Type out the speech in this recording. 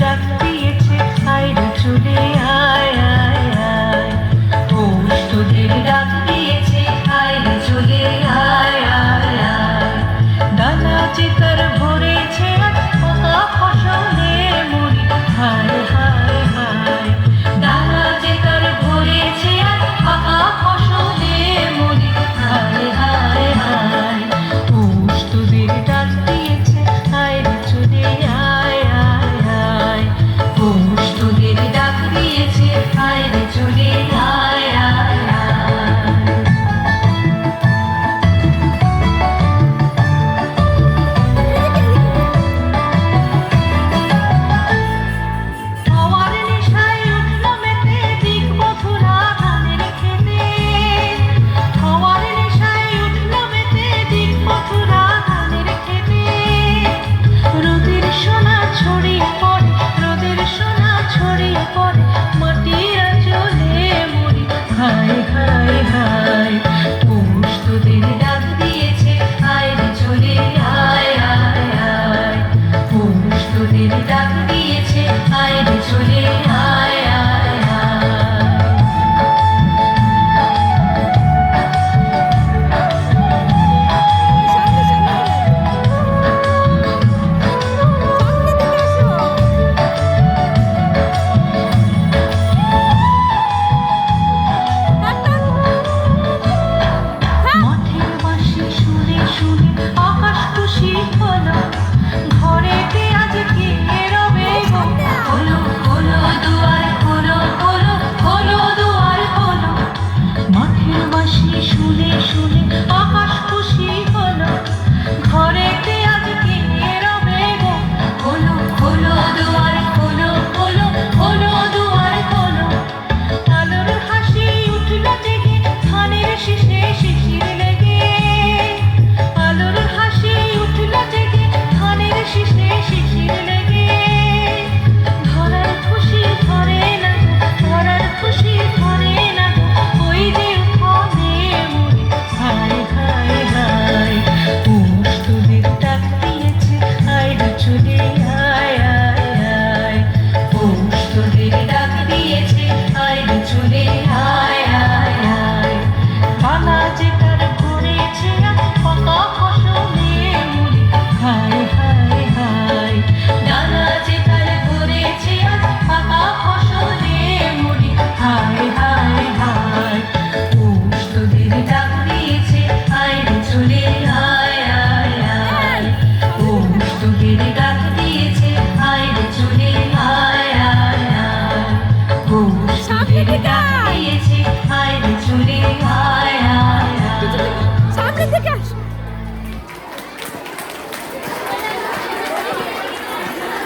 ডাক দিয়েছে, আয় রে চলে আয় আয় আয়। পৌষ তোদের ডাক দিয়েছে, আয় রে চলে আয় আয় home.